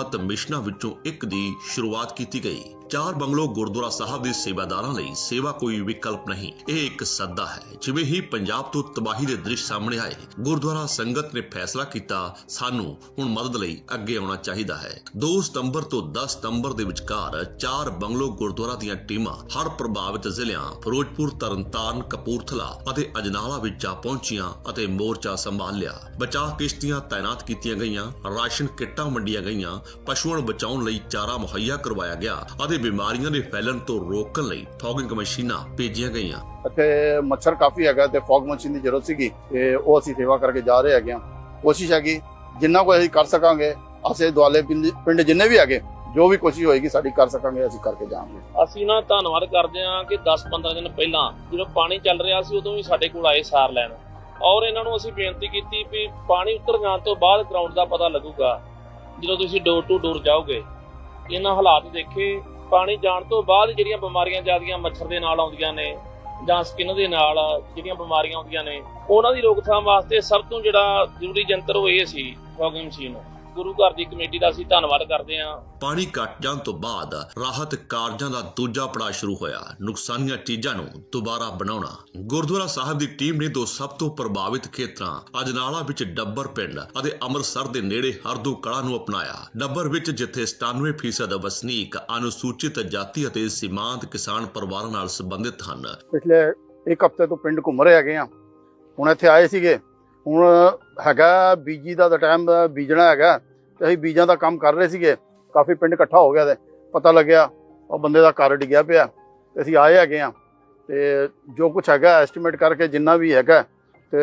ਹਤ ਮਿਸ਼ਨਾਂ ਵਿੱਚੋਂ ਇੱਕ ਦੀ ਸ਼ੁਰੂਆਤ ਕੀਤੀ ਗਈ। ਚਾਰ ਬੰਗਲੋ ਗੁਰਦੁਆਰਾ ਸਾਹਿਬ ਦੇ ਸੇਵਾਦਾਰਾਂ ਲਈ ਸੇਵਾ ਕੋਈ ਵਿਕਲਪ ਨਹੀਂ। ਇਹ ਇੱਕ ਸੱਦਾ ਹੈ, ਜਿਵੇਂ ਹੀ ਪੰਜਾਬ ਤੋਂ ਤਬਾਹੀ ਦੇ ਦ੍ਰਿਸ਼ ਸਾਹਮਣੇ ਆਏ, ਗੁਰਦੁਆਰਾ ਸੰਗਤ ਨੇ ਫੈਸਲਾ ਕੀਤਾ, ਸਾਨੂੰ ਹੁਣ ਮਦਦ ਲਈ ਅੱਗੇ ਆਉਣਾ ਚਾਹੀਦਾ ਹੈ। 2 ਸਤੰਬਰ ਤੋਂ 10 ਸਤੰਬਰ ਦੇ ਵਿਚਕਾਰ ਚਾਰ ਬੰਗਲੋ ਗੁਰਦੁਆਰਾ ਦੀਆਂ ਟੀਮਾਂ ਹਰ ਪ੍ਰਭਾਵਿਤ ਜ਼ਿਲ੍ਹਿਆਂ, ਫਿਰੋਜ਼ਪੁਰ, ਤਰਨਤਾਰਨ, ਕਪੂਰਥਲਾ ਅਤੇ ਅਜਨਾਲਾ ਵਿੱਚ ਜਾ ਪਹੁੰਚੀਆਂ ਅਤੇ ਮੋਰਚਾ ਸੰਭਾਲ ਲਿਆ। ਬਚਾਅ ਕਿਸ਼ਤੀਆਂ ਤਾਇਨਾਤ ਕੀਤੀਆਂ ਗਈਆਂ, ਰਾਸ਼ਨ ਕਿੱਟਾਂ ਵੰਡੀਆਂ ਗਈਆਂ, ਪਸ਼ੂਆਂ ਨੂੰ ਬਚਾਉਣ ਲਈ ਚਾਰਾ ਮੁਹੱਈਆ ਕਰਵਾਇਆ ਗਿਆ ਅਤੇ ਬਿਮਾਰੀਆਂ ਦੇ ਫੈਲਣ ਤੋਂ ਰੋਕਣ ਲਈ ਫੌਗਿੰਗ ਮਸ਼ੀਨਾਂ ਭੇਜੀਆਂ ਗਈਆਂ। ਇੱਥੇ ਮੱਛਰ ਕਾਫੀ ਹੈਗਾ ਤੇ ਫੌਗ ਮਸ਼ੀਨ ਦੀ ਜ਼ਰੂਰਤ ਸੀਗੀ ਤੇ ਉਹ ਅਸੀਂ ਸੇਵਾ ਕਰਕੇ ਜਾ ਰਹੇ ਹੈਗੇ ਆ ਕੋਸ਼ਿਸ਼ ਹੈਗੀ ਜਿੰਨਾ ਕੋਈ ਅਸੀਂ ਕਰ ਸਕਾਂਗੇ ਅਸੀਂ ਦੁਆਲੇ ਪਿੰਡ ਪਿੰਡ ਜਿੰਨੇ ਵੀ ਹੈਗੇ ਜੋ ਵੀ ਕੋਸ਼ਿਸ਼ ਹੋਏਗੀ ਸਾਡੀ ਕਰ ਸਕਾਂਗੇ ਅਸੀਂ ਕਰਕੇ ਜਾਵਾਂਗੇ। ਅਸੀਂ ਨਾ ਧੰਨਵਾਦ ਕਰਦੇ ਹਾਂ ਕਿ 10-15 ਦਿਨ ਪਹਿਲਾਂ ਜਦੋਂ ਪਾਣੀ ਚੱਲ ਰਿਹਾ ਸੀ ਉਦੋਂ ਵੀ ਸਾਡੇ ਕੋਲ ਆਏ ਸਾਰ ਲੈਣ। ਔਰ ਇਹਨਾਂ ਨੂੰ ਅਸੀਂ ਬੇਨਤੀ ਕੀਤੀ ਵੀ ਪਾਣੀ ਉਤਰ ਜਾਣ ਤੋਂ ਬਾਅਦ ਗਰਾਊਂਡ ਦਾ ਪਤਾ ਲੱਗੂਗਾ। ਜਦੋਂ ਤੁਸੀਂ ਡੋਰ ਟੂ ਡੋਰ ਜਾਓਗੇ ਇਹਨਾਂ ਹਾਲਾਤ ਦੇਖੇ ਪਾਣੀ ਜਾਣ ਤੋਂ ਬਾਅਦ ਜਿਹੜੀਆਂ ਬਿਮਾਰੀਆਂ ਜ਼ਿਆਦੀਆਂ ਮੱਛਰ ਦੇ ਨਾਲ ਆਉਂਦੀਆਂ ਨੇ ਜਾਂ ਸਕਿਨ ਦੇ ਨਾਲ ਜਿਹੜੀਆਂ ਬਿਮਾਰੀਆਂ ਆਉਂਦੀਆਂ ਨੇ, ਉਹਨਾਂ ਦੀ ਰੋਕਥਾਮ ਵਾਸਤੇ ਸਭ ਤੋਂ ਜਿਹੜਾ ਜ਼ਰੂਰੀ ਜੰਤਰ ਉਹ ਇਹ ਸੀ ਫੌਗਿੰਗ ਮਸ਼ੀਨ ਗੁਰੂ ਘਰ ਦੀ ਕਮੇਟੀ ਦਾ ਅਸੀਂ ਧੰਨਵਾਦ ਕਰਦੇ ਹਾਂ। ਪਾਣੀ ਘਟ ਜਾਣ ਤੋਂ ਬਾਅਦ ਰਾਹਤ ਕਾਰਜਾਂ ਦਾ ਦੂਜਾ ਪੜਾਅ ਸ਼ੁਰੂ ਹੋਇਆ। ਨੁਕਸਾਨੀਆਂ ਚੀਜ਼ਾਂ ਨੂੰ ਦੁਬਾਰਾ ਬਣਾਉਣਾ। ਗੁਰਦੁਆਰਾ ਸਾਹਿਬ ਦੀ ਟੀਮ ਨੇ ਦੋ ਸਭ ਤੋਂ ਪ੍ਰਭਾਵਿਤ ਖੇਤਰਾਂ ਅਜਨਾਲਾ ਵਿੱਚ ਡੱਬਰ ਪਿੰਡ ਅਤੇ ਅੰਮ੍ਰਿਤਸਰ ਦੇ ਨੇੜੇ ਹਰਦੂ ਕਲਾ ਨੂੰ ਅਪਣਾਇਆ। ਡੱਬਰ ਵਿੱਚ ਜਿੱਥੇ 97% ਵਸਨੀਕ ਅਨੁਸੂਚਿਤ ਜਾਤੀ ਅਤੇ ਸੀਮਾਂਤ ਕਿਸਾਨ ਪਰਿਵਾਰਾਂ ਨਾਲ ਸੰਬੰਧਿਤ ਹਨ। ਪਿਛਲੇ ਇੱਕ ਹਫ਼ਤੇ ਤੋਂ ਪਿੰਡ ਘੁੰਮ ਰਹੇ ਹੈਗੇ ਆ ਹੁਣ ਇੱਥੇ ਆਏ ਸੀਗੇ। ਹੁਣ ਹੈਗਾ ਬੀਜੀ ਦਾ ਟਾਈਮ ਬੀਜਣਾ ਹੈਗਾ ਤੇ ਅਸੀਂ ਬੀਜਾਂ ਦਾ ਕੰਮ ਕਰ ਰਹੇ ਸੀਗੇ, ਕਾਫੀ ਪਿੰਡ ਇਕੱਠਾ ਹੋ ਗਿਆ ਤੇ ਪਤਾ ਲੱਗਿਆ ਉਹ ਬੰਦੇ ਦਾ ਘਰ ਡਿੱਗਿਆ ਪਿਆ ਤੇ ਅਸੀਂ ਆਏ ਹੈਗੇ ਆ ਤੇ ਜੋ ਕੁਝ ਹੈਗਾ ਐਸਟੀਮੇਟ ਕਰਕੇ ਜਿੰਨਾ ਵੀ ਹੈਗਾ ਤੇ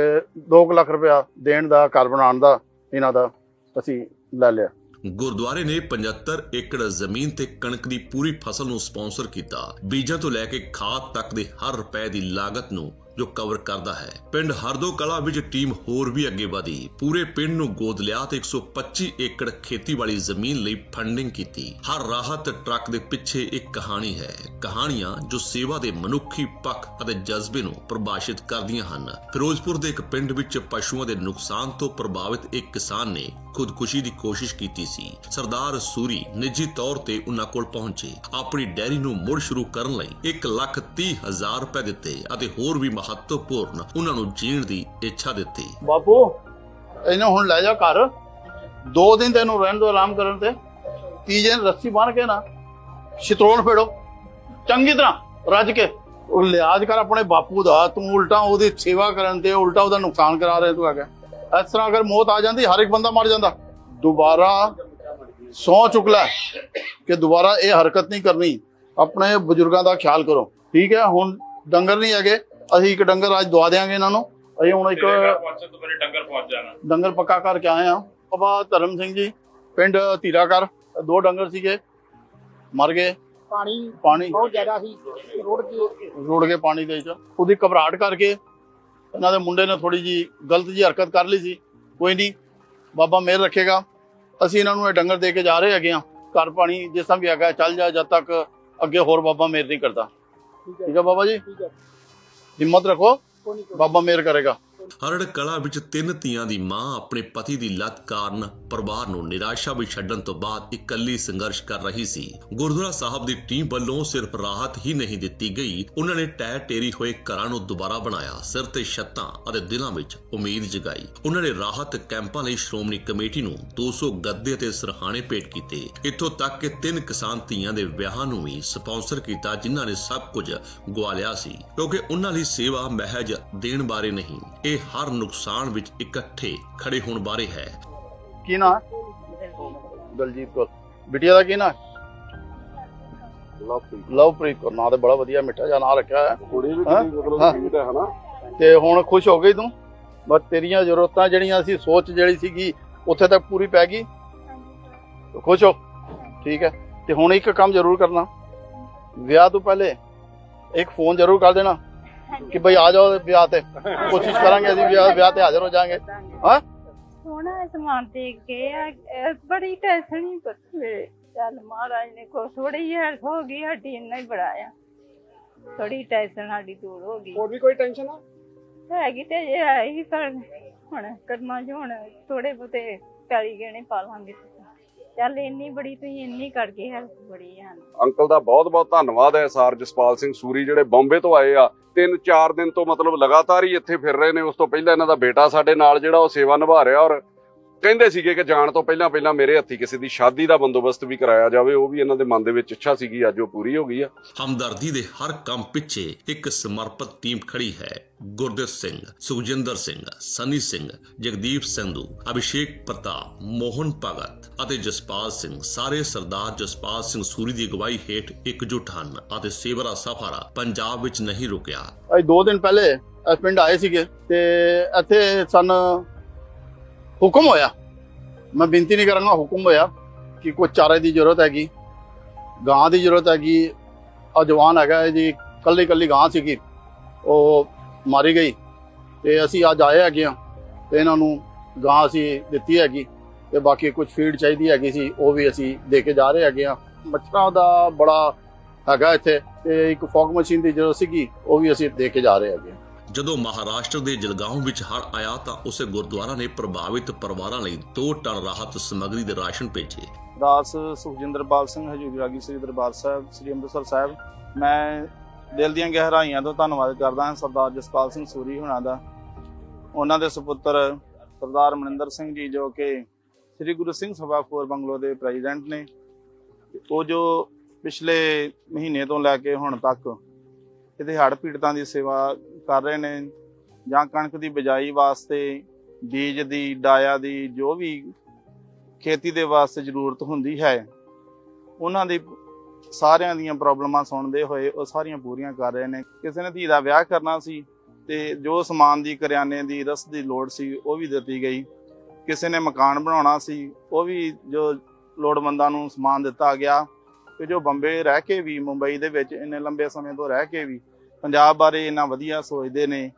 2 ਲੱਖ ਰੁਪਇਆ ਦੇਣ ਦਾ, ਘਰ ਬਣਾਉਣ ਦਾ, ਇਹਨਾਂ ਦਾ ਅਸੀਂ ਲੈ ਲਿਆ। ਗੁਰਦੁਆਰੇ ਨੇ 75 ਏਕੜ ਜ਼ਮੀਨ ਤੇ ਕਣਕ ਦੀ ਪੂਰੀ ਫਸਲ ਨੂੰ ਸਪਾਂਸਰ ਕੀਤਾ। ਬੀਜਾਂ ਤੋਂ ਲੈ ਕੇ ਖਾਦ ਤੱਕ ਦੇ ਹਰ ਰੁਪਏ ਦੀ ਲਾਗਤ ਨੂੰ ਜੋ ਕਵਰ ਕਰਦਾ ਹੈ। ਪਿੰਡ ਹਰਦੋ ਕਲਾ ਵਿੱਚ ਟੀਮ ਹੋਰ ਵੀ ਅੱਗੇ ਵਧੀ। ਪੂਰੇ ਪਿੰਡ ਨੂੰ ਗੋਦ ਲਿਆ ਤੇ 125 ਏਕੜ ਖੇਤੀਬਾੜੀ ਜ਼ਮੀਨ ਲਈ ਫੰਡਿੰਗ ਕੀਤੀ। ਹਰ ਰਾਹਤ ਟਰੱਕ ਦੇ ਪਿੱਛੇ ਇੱਕ ਕਹਾਣੀ ਹੈ। ਕਹਾਣੀਆਂ ਜੋ ਸੇਵਾ ਦੇ ਮਨੁੱਖੀ ਪੱਖ ਅਤੇ ਜਜ਼ਬੇ ਨੂੰ ਪ੍ਰਭਾਸ਼ਿਤ ਕਰਦੀਆਂ ਹਨ। ਫਿਰੋਜ਼ਪੁਰ ਦੇ ਇੱਕ ਪਿੰਡ ਵਿੱਚ ਪਸ਼ੂਆਂ ਦੇ ਨੁਕਸਾਨ ਤੋਂ ਪ੍ਰਭਾਵਿਤ ਇੱਕ ਕਿਸਾਨ ਨੇ ਖੁਦਕੁਸ਼ੀ ਦੀ ਕੋਸ਼ਿਸ਼ ਕੀਤੀ ਸੀ। ਸਰਦਾਰ ਸੂਰੀ ਨਿੱਜੀ ਤੌਰ ਤੇ ਉਹਨਾਂ ਕੋਲ ਪਹੁੰਚੇ। ਆਪਣੀ ਡੈਰੀ ਨੂੰ ਮੁੜ ਸ਼ੁਰੂ ਕਰਨ ਲਈ 1 ਲੱਖ 30 ਹਜ਼ਾਰ ਰੁਪਏ ਦਿੱਤੇ ਅਤੇ ਹੋਰ ਵੀ ਮਹੱਤਵਪੂਰਨ ਉਹਨਾਂ ਨੂੰ ਜੀਣ ਦੀ ਇੱਛਾ ਦਿੱਤੀ। ਬਾਪੂ, ਇਹਨੂੰ ਹੁਣ ਲੈ ਜਾ ਘਰ। ਦੋ ਦਿਨ ਤੈਨੂੰ ਰਹਿਣ ਦੋ ਆਰਾਮ ਕਰਨ ਤੇ। ਤੀਜੇ ਦਿਨ ਰੱਸੀ ਬੰਨ ਕੇ ਨਾ ਸ਼ਿਤਰੋਲ ਫੇੜੋ। ਚੰਗੀ ਤਰ੍ਹਾਂ ਰੱਜ ਕੇ। ਉਹ ਲਿਆਜ ਕਰ ਆਪਣੇ ਬਾਪੂ ਦਾ। ਤੂੰ ਉਲਟਾ ਉਹਦੀ ਸੇਵਾ ਕਰਨ ਤੇ, ਉਲਟਾ ਉਹਦਾ ਨੁਕਸਾਨ ਕਰਾ ਰਿਹਾ ਤੂੰ ਹੈਗਾ ਇਸ ਤਰ੍ਹਾਂ ਅਗਰ ਮੌਤ ਆ ਜਾਂਦੀ ਹਰ ਇੱਕ ਬੰਦਾ ਮਰ ਜਾਂਦਾ। ਦੁਬਾਰਾ ਸੌ ਚੁੱਕ ਲੈ ਕਿ ਦੁਬਾਰਾ ਇਹ ਹਰਕਤ ਨਹੀਂ ਕਰਨੀ। ਆਪਣੇ ਬਜ਼ੁਰਗਾਂ ਦਾ ਖਿਆਲ ਕਰੋ। ਠੀਕ ਹੈ ਹੁਣ ਡੰਗਰ ਨਹੀਂ ਹੈਗੇ। ਅਸੀਂ ਇੱਕ ਡੰਗਰ ਅੱਜ ਦਵਾ ਦੇਾਂਗੇ ਇਹਨਾਂ ਨੂੰ। ਅਸੀਂ ਹੁਣ ਇੱਕ ਡੰਗਰ ਪਹੁੰਚ ਜਾਣਾ। ਡੰਗਰ ਪੱਕਾ ਕਰਕੇ ਆਏ ਆ ਬਾਬਾ ਧਰਮ ਸਿੰਘ ਜੀ ਪਿੰਡ ਧੀਰਾਕਰ ਦੋ ਡੰਗਰ ਸੀਗੇ। ਮਰ ਗਏ। ਪਾਣੀ ਪਾਣੀ। ਬਹੁਤ ਜ਼ਿਆਦਾ ਸੀ। ਰੋਡ ਕੇ ਰੁੜ ਗਏ ਪਾਣੀ ਦੇ ਵਿੱਚ। ਉਹਦੀ ਘਬਰਾਹਟ ਕਰਕੇ ਇਹਨਾਂ ਦੇ ਮੁੰਡੇ ਨੇ ਥੋੜੀ ਜੀ ਗਲਤ ਜੀ ਹਰਕਤ ਕਰ ਲਈ ਸੀ। ਕੋਈ ਨਹੀਂ ਬਾਬਾ ਮਿਹਰ ਰੱਖੇਗਾ। ਅਸੀਂ ਇਹਨਾਂ ਨੂੰ ਇਹ ਡੰਗਰ ਦੇ ਕੇ ਜਾ ਰਹੇ ਹੈਗੇ ਆ ਘਰ ਪਾਣੀ ਜਿਸ ਤਰ੍ਹਾਂ ਵੀ ਹੈਗਾ ਚੱਲ ਜਾ ਜਦ ਤੱਕ ਅੱਗੇ ਹੋਰ ਬਾਬਾ ਮਿਹਰ ਨਹੀਂ ਕਰਦਾ। ਠੀਕ ਹੈ। ਬਾਬਾ ਜੀ? ਹਿੰਮਤ ਰੱਖੋ ਬਾਬਾ ਮਿਹਰ ਕਰੇਗਾ। ਹਰੜ ਕਲਾ ਵਿੱਚ ਤਿੰਨ ਧੀਆਂ ਦੀ ਮਾਂ ਆਪਣੇ ਪਤੀ ਦੀ ਲੱਤ ਕਾਰਨ ਪਰਿਵਾਰ ਨੂੰ ਨਿਰਾਸ਼ਾ ਵਿੱਚ ਛੱਡਣ ਤੋਂ ਬਾਅਦ ਇਕੱਲੀ ਸੰਘਰਸ਼ ਕਰ ਰਹੀ ਸੀ। ਗੁਰਦੁਆਰਾ ਸਾਹਿਬ ਦੀ ਟੀਮ ਵੱਲੋਂ ਸਿਰਫ ਰਾਹਤ ਹੀ ਨਹੀਂ ਦਿੱਤੀ ਗਈ। ਉਹਨਾਂ ਨੇ ਟੈ ਟੇਰੀ ਹੋਏ ਘਰਾਂ ਨੂੰ ਦੁਬਾਰਾ ਬਣਾਇਆ, ਸਿਰ ਤੇ ਛੱਤਾਂ ਅਤੇ ਦਿਲਾਂ ਵਿੱਚ ਉਮੀਦ ਜਗਾਈ। ਉਹਨਾਂ ਨੇ ਰਾਹਤ ਕੈਂਪਾਂ ਲਈ ਸ਼੍ਰੋਮਣੀ ਕਮੇਟੀ ਨੂੰ 200 ਗੱਦੇ ਤੇ ਸਰਹਾਣੇ ਭੇਟ ਕੀਤੇ। ਇੱਥੋਂ ਤੱਕ ਕਿ ਤਿੰਨ ਕਿਸਾਨ ਧੀਆਂ ਦੇ ਵਿਆਹਾਂ ਨੂੰ ਵੀ ਸਪਾਂਸਰ ਕੀਤਾ, ਜਿਨ੍ਹਾਂ ਨੇ ਸਭ ਕੁਝ ਗਵਾ ਲਿਆ ਸੀ। ਕਿਉਂਕਿ ਉਹਨਾਂ ਲਈ ਸੇਵਾ ਮਹਿਜ ਦੇਣ ਬਾਰੇ ਨਹੀਂ। ਇਹ ਹਰ ਨੁਕਸਾਨ ਵਿੱਚ ਇਕੱਠੇ ਖੜੇ ਹੋਣ ਬਾਰੇ ਹੈ। ਕੀ ਨਾਂ? ਦਲਜੀਤ ਕੌਰ। ਬਿਟੀਆ ਦਾ ਕੀ ਨਾਂ? ਲਵਪ੍ਰੀਤ ਲਵਪ੍ਰੀਤ ਕੌਰ। ਨਾਂ ਤੇ ਬੜਾ ਵਧੀਆ ਮਿੱਠਾ ਜਿਹਾ ਨਾਂ ਰੱਖਿਆ ਹੈ ਕੁੜੀ ਵੀ? ਕਿੰਨੀ ਮਤਲਬ ਹੈ। ਹਨਾ? ਤੇ ਹੁਣ ਖੁਸ਼ ਹੋ ਗਈ ਤੂੰ? ਬਸ ਤੇਰੀਆਂ ਜ਼ਰੂਰਤਾਂ ਜਿਹੜੀਆਂ ਸੀ ਸੋਚ ਜਿਹੜੀ ਸੀਗੀ ਉੱਥੇ ਤੱਕ ਪੂਰੀ ਪੈ ਗਈ? ਖੁਸ਼ ਹੋ? ਠੀਕ ਹੈ। ਤੇ ਹੁਣ ਇੱਕ ਕੰਮ ਜ਼ਰੂਰ ਕਰਨਾ। ਵਿਆਹ ਤੋਂ ਪਹਿਲੇ ਇੱਕ ਫੋਨ ਜ਼ਰੂਰ ਕਰ ਦੇਣਾ। ਕਿ ਭਈ ਆ ਜਾਓ ਵਿਆਹ ਤੇ। ਕੋਸ਼ਿਸ਼ ਕਰਾਂਗੇ ਅਸੀਂ ਵਿਆਹ ਵਿਆਹ ਤੇ ਹਾਜ਼ਰ ਹੋ ਜਾਾਂਗੇ। ਹਾਂ? ਸੋਹਣਾ ਸਮਾਨ ਦੇਖ ਕੇ ਆ ਬੜੀ ਟੈਨਸ਼ਨ ਹੀ ਪੱਤੇ ਚੱਲ ਮਹਾਰਾਜ ਨੇ ਕੋ ਥੋੜੀ ਹੈਲਪ ਹੋ ਗਈ ਸਾਡੀ ਇੰਨਾ ਹੀ ਬੜਾ ਆ। ਥੋੜੀ ਟੈਨਸ਼ਨ ਸਾਡੀ ਦੂਰ ਹੋ ਗਈ। ਹੋਰ ਵੀ ਕੋਈ ਟੈਨਸ਼ਨ ਆ? ਹੈਗੀ ਤੇ ਇਹ ਹੈ ਹੀ ਪਰ ਹੁਣ ਕਰਮਾਂ ਚ ਹੁਣ ਥੋੜੇ ਬਤੇ ਪੈਲੀ ਗਹਿਣੇ ਪਾ ਲਾਂਗੇ। ਚੱਲ ਇੰਨੀ ਬੜੀ ਤੁਸੀਂ ਇੰਨੀ ਕਰਕੇ ਹੈਲਪ ਬੜੀ ਹਨ ਅੰਕਲ ਦਾ ਬਹੁਤ-ਬਹੁਤ ਧੰਨਵਾਦ ਹੈ ਸਾਰ ਜਸਪਾਲ ਸਿੰਘ ਸੂਰੀ ਜਿਹੜੇ ਬੰਬੇ ਤੋਂ ਆਏ ਆ। ਤਿੰਨ ਚਾਰ ਦਿਨ ਤੋਂ ਮਤਲਬ ਲਗਾਤਾਰ ਹੀ ਇੱਥੇ ਫਿਰ ਰਹੇ ਨੇ, ਉਸ ਤੋਂ ਪਹਿਲਾਂ ਇਹਨਾਂ ਦਾ ਬੇਟਾ ਸਾਡੇ ਨਾਲ ਜਿਹੜਾ ਉਹ ਸੇਵਾ ਨਿਭਾ ਰਿਹਾ ਔਰ ਕਹਿੰਦੇ ਸੀਗੇ ਕਿ ਜਾਣ ਤੋਂ ਪਹਿਲਾਂ ਪਹਿਲਾਂ ਮੇਰੇ ਹੱਥੀ ਕਿਸੇ ਦੀ ਸ਼ਾਦੀ ਦਾ ਬੰਦੋਬਸਤ ਵੀ ਕਰਾਇਆ ਜਾਵੇ ਉਹ ਵੀ ਇਹਨਾਂ ਦੇ ਮਨ ਦੇ ਵਿੱਚ ਇੱਛਾ ਸੀਗੀ ਅੱਜ ਉਹ ਪੂਰੀ ਹੋ ਗਈ ਆ। ਹਮਦਰਦੀ ਦੇ ਹਰ ਕੰਮ ਪਿੱਛੇ ਇੱਕ ਸਮਰਪਿਤ ਟੀਮ ਖੜੀ ਹੈ। ਗੁਰਦੇਵ ਸਿੰਘ ਸੁਖਜਿੰਦਰ ਸਿੰਘ ਸਨੀ ਸਿੰਘ ਜਗਦੀਪ ਸੰਧੂ ਅਭਿਸ਼ੇਕ ਪ੍ਰਤਾਪ ਮੋਹਨ ਭਗਤ ਅਤੇ ਜਸਪਾਲ ਸਿੰਘ। ਸਾਰੇ ਸਰਦਾਰ ਜਸਪਾਲ ਸਿੰਘ ਸੂਰੀ ਦੀ ਅਗਵਾਈ ਹੇਠ ਇਕਜੁੱਟ ਹਨ ਅਤੇ ਸੇਵਰਾ ਸਫਾਰਾ ਪੰਜਾਬ ਵਿੱਚ ਨਹੀਂ ਰੁਕਿਆ। ਅੱਜ ਦੋ ਦਿਨ ਪਹਿਲੇ ਪਿੰਡ ਆਏ ਸੀਗੇ ਤੇ ਇੱਥੇ ਸਨ ਹੁਕਮ ਹੋਇਆ। ਮੈਂ ਬੇਨਤੀ ਨਹੀਂ ਕਰਾਂਗਾ, ਹੁਕਮ ਹੋਇਆ ਕਿ ਕੋਈ ਚਾਰੇ ਦੀ ਜ਼ਰੂਰਤ ਹੈਗੀ, ਗਾਂ ਦੀ ਜ਼ਰੂਰਤ ਹੈਗੀ। ਆ ਜਵਾਨ ਹੈਗਾ ਜੀ ਕੱਲੀ ਕੱਲੀ ਗਾਂ ਸੀਗੀ, ਉਹ ਮਾਰੀ ਗਈ ਤੇ ਅਸੀਂ ਅੱਜ ਆਏ ਹੈਗੇ ਆ ਤੇ ਇਹਨਾਂ ਨੂੰ ਗਾਂ ਅਸੀਂ ਦਿੱਤੀ ਹੈਗੀ ਤੇ ਬਾਕੀ ਕੁਝ ਫੀਡ ਚਾਹੀਦੀ ਹੈਗੀ ਸੀ, ਉਹ ਵੀ ਅਸੀਂ ਦੇ ਕੇ ਜਾ ਰਹੇ ਹੈਗੇ ਆ ਮੱਛਰਾਂ ਦਾ ਬੜਾ ਹੈਗਾ ਇੱਥੇ ਤੇ ਇੱਕ ਫੌਗ ਮਸ਼ੀਨ ਦੀ ਜ਼ਰੂਰਤ ਸੀਗੀ, ਉਹ ਵੀ ਅਸੀਂ ਦੇ ਕੇ ਜਾ ਰਹੇ ਹੈਗੇ ਆ ਜਦੋਂ ਮਹਾਰਾਸ਼ਟਰ ਦੇ ਜਲਗਾਓਂ ਵਿੱਚ ਹੜ੍ਹ ਆਇਆ ਤਾਂ ਉਸੇ ਗੁਰਦੁਆਰਾ ਨੇ ਪ੍ਰਭਾਵਿਤ ਪਰਿਵਾਰਾਂ ਲਈ 2 ਟਨ ਰਾਹਤ ਸਮੱਗਰੀ ਦੇ ਰਾਸ਼ਨ ਭੇਜੇ। ਦਾਸ ਸੁਖਜਿੰਦਰਪਾਲ ਸਿੰਘ, ਹਜੂਰੀ ਰਾਗੀ ਸ੍ਰੀ ਦਰਬਾਰ ਸਾਹਿਬ, ਸ੍ਰੀ ਅੰਮ੍ਰਿਤਸਰ ਸਾਹਿਬ। ਮੈਂ ਦਿਲ ਦੀਆਂ ਗਹਿਰਾਈਆਂ ਤੋਂ ਧੰਨਵਾਦ ਕਰਦਾ ਹਾਂ ਸਰਦਾਰ ਜਸਪਾਲ ਸਿੰਘ ਸੂਰੀ ਹੁਣਾਂ ਦਾ। ਉਹਨਾਂ ਦੇ ਸੁਪੁੱਤਰ ਸਰਦਾਰ ਮਨਿੰਦਰ ਸਿੰਘ ਜੀ ਜੋ ਕਿ ਸ੍ਰੀ ਗੁਰੂ ਸਿੰਘ ਸਭਾ ਫੋਰ ਬੰਗਲੋ ਦੇ ਪ੍ਰੈਜ਼ੀਡੈਂਟ ਨੇ। ਉਹ ਜੋ ਪਿਛਲੇ ਮਹੀਨੇ ਤੋਂ ਲੈ ਕੇ ਹੁਣ ਤੱਕ ਇਹਦੇ ਹੜ੍ਹ ਪੀੜਤਾਂ ਦੀ ਸੇਵਾ ਕਰ ਰਹੇ ਨੇ ਜਾਂ ਕਣਕ ਦੀ ਬਿਜਾਈ ਵਾਸਤੇ, ਬੀਜ ਦੀ, ਡਾਇਆ ਦੀ ਜੋ ਵੀ ਖੇਤੀ ਦੇ ਵਾਸਤੇ ਜ਼ਰੂਰਤ ਹੁੰਦੀ ਹੈ, ਉਹਨਾਂ ਦੀ ਸਾਰਿਆਂ ਦੀਆਂ ਪ੍ਰੋਬਲਮਾਂ ਸੁਣਦੇ ਹੋਏ ਉਹ ਸਾਰੀਆਂ ਪੂਰੀਆਂ ਕਰ ਰਹੇ ਨੇ। ਕਿਸੇ ਨੇ ਧੀ ਦਾ ਵਿਆਹ ਕਰਨਾ ਸੀ ਤੇ ਜੋ ਸਮਾਨ ਦੀ ਕਰਿਆਨੇ ਦੀ, ਰਸ ਦੀ ਲੋੜ ਸੀ, ਉਹ ਵੀ ਦਿੱਤੀ ਗਈ। ਕਿਸੇ ਨੇ ਮਕਾਨ ਬਣਾਉਣਾ ਸੀ, ਉਹ ਵੀ ਜੋ ਲੋੜਵੰਦਾਂ ਨੂੰ ਸਮਾਨ ਦਿੱਤਾ ਗਿਆ। ਤੇ ਜੋ ਬੰਬੇ ਰਹਿ ਕੇ ਵੀ, ਮੁੰਬਈ ਦੇ ਵਿੱਚ ਇੰਨੇ ਲੰਬੇ ਸਮੇਂ ਤੋਂ ਰਹਿ ਕੇ ਵੀ ਪੰਜਾਬ ਬਾਰੇ ਇੰਨਾ ਵਧੀਆ ਸੋਚਦੇ ਨੇ